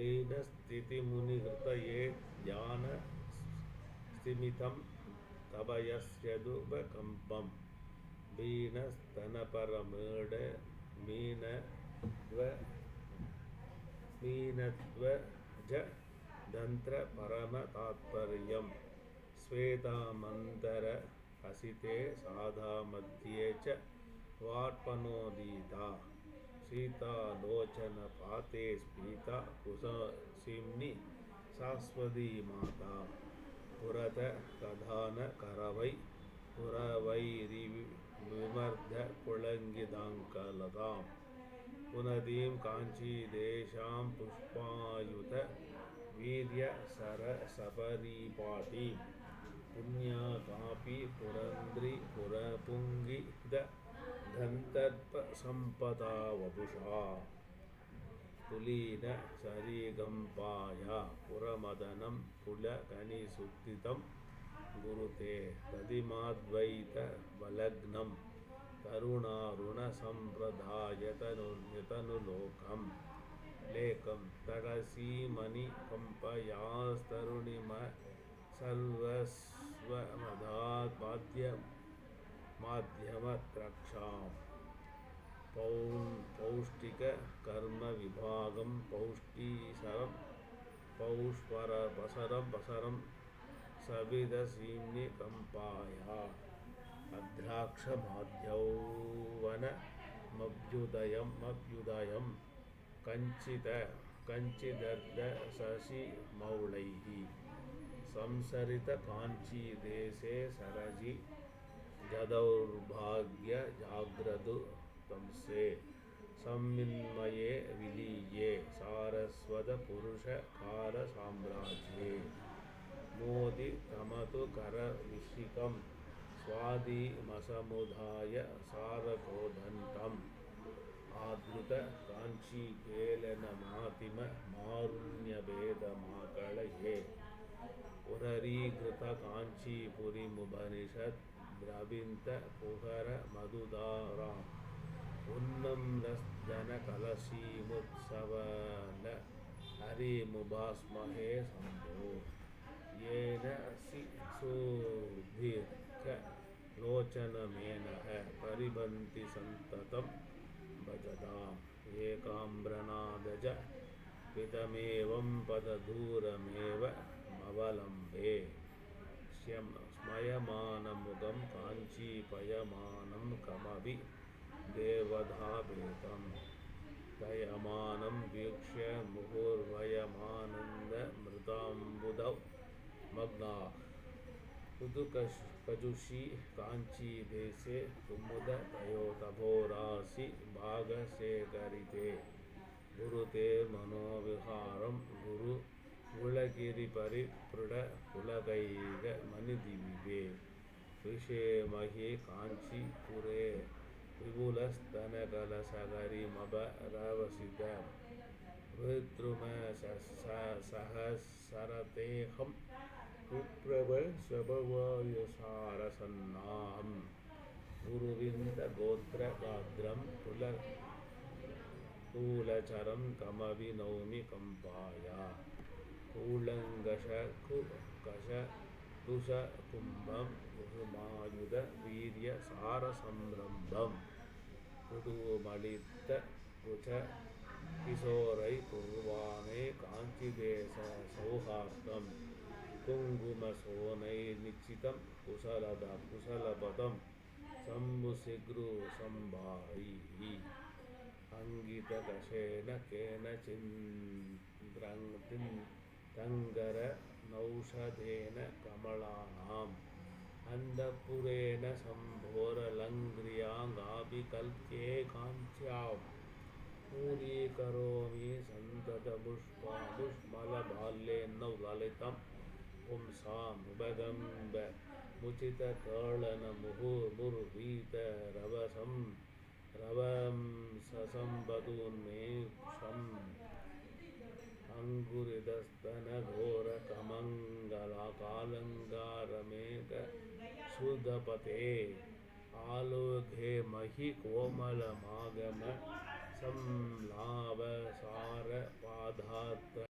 लीनस्थितिमुनिहृतये ध्यानस्तिमितं तवयस्यदुपकम्पं मीनस्तनपरमीड मीनध्वज दन्त्रपरमतात्पर्यं श्वेतामन्तर हसिते साधामध्ये च वार्पणोदिता। సీతాలోచన పాతే స్పీత కుసీమ్ని శాశ్వతీ మాత పురత కథాన కరవై புறவைரி விமர்த குழங்கிதாங்கலதாம் புனதீம் காஞ்சி தேஷாம் புஷ்பாயுத வீரிய சர சபரிபாட்டி புண்ணியா காபி புரந்திரி புரபுங்கி த गन्धर्पसम्पदा वपुषा तुलीनसरिगम्पाया पुरमदनं पुलकनिसुद्धितं गुरुते दधिमाद्वैतवलग्नं तरुणारुणसम्प्रदायतनुलोकं लेकं तडसीमणिकम्पयास्तरुणिमसर्वस्वमदात्माध्यमाद्यमत्रक्षां पौष्टिककर्मविभागं पौष्टिसरं पौष्परपसरं पसरं सविदसीम्निकम्पाया अद्राक्षमाद्यौवनमभ्युदयमभ्युदयं कञ्चित कञ्चिदर्धशशिमौळैः संसरितकाञ्चीदेशे सरसि जदौर्भाग्यजाग्रदुतंसे संविन्मये विलीये सारस्वतपुरुषकारसाम्राज्ये। मोदितमतु करविशिखं स्वादिमसमुदाय सारकोदण्डम् आधृतकाञ्चीकेलनमातिम मारुण्यभेदमाकळये उररीकृतकाञ्चीपुरीमुपनिषद् द्रविन्तकुहरमधुधाराम् उन्नम्रस्तनकलशीमुत्सवल हरिमुभास्महे शम्भो येन शिशुभिर्कलोचनमेनः परिबन्ति सन्ततं भजताम् एकाम्रनादज पितमेवं पददूरमेव मवलम्बे மயமானம் ஸ்மயமானமுகம் காஞ்சி பயமானம் கமவி தேவதாபேதம். தயமானம் வீக்ஷ முகோர்வயமானந்த மிருதாம்புதவ் மக்னா. குதுகஷ் கஜுஷி காஞ்சி தேசே குமுத தயோதபோராசி பாகசேகரிதே. குரு தே மனோவிகாரம் குரு कुमुदतयोतभोरासि भागशेखरिते गुरुते मनोविहारं गुरु कुलगिरिपरिपृढपुलकैकमणिदिविभे विषेमहि काञ्चीपुरे विपुलस्तनकलशकरिमभरवसित हृद्रुमसहस्रतेऽहं विप्रवशभवायसारसन्नाहं गुरुविन्दगोत्रगात्रं कुलचरं கூலங்கஷ கஷ குஷ கும்பம் ருமாயுத வீரிய சார சம்ரம்பம் புதுமளித்த குஷ கிஷோரை குருவானே காஞ்சி தேச சௌஹார்த்தம் குங்கும சோனை நிச்சிதம் குசலத குசலபதம் சம்பு சிக்ரு சம்பாயி அங்கிதகசேன கேன சிந்திரங் कुशलदा कुशलपदं शम्भुशिग्रुसम्भारैः अङ्गितकषेण केनचिन्त्यङ्गरनौषधेन कमलानाम् अन्तःपुरेण शम्भोरलङ्क्रियाङ्गापि कल्प्ये काञ्च्यां मूलीकरोमि सन्ततपुष्पापुष्मलबाल्येन्नौ ललितं पुंसामुपगम्ब मुचितकर्णनमुहुर्मुर्वीतरवसं रवं अङ्गुरिदस्तनघोरकमङ्गला कालङ्कारपते आलोके महि कोमलमागम संलावसारपादात्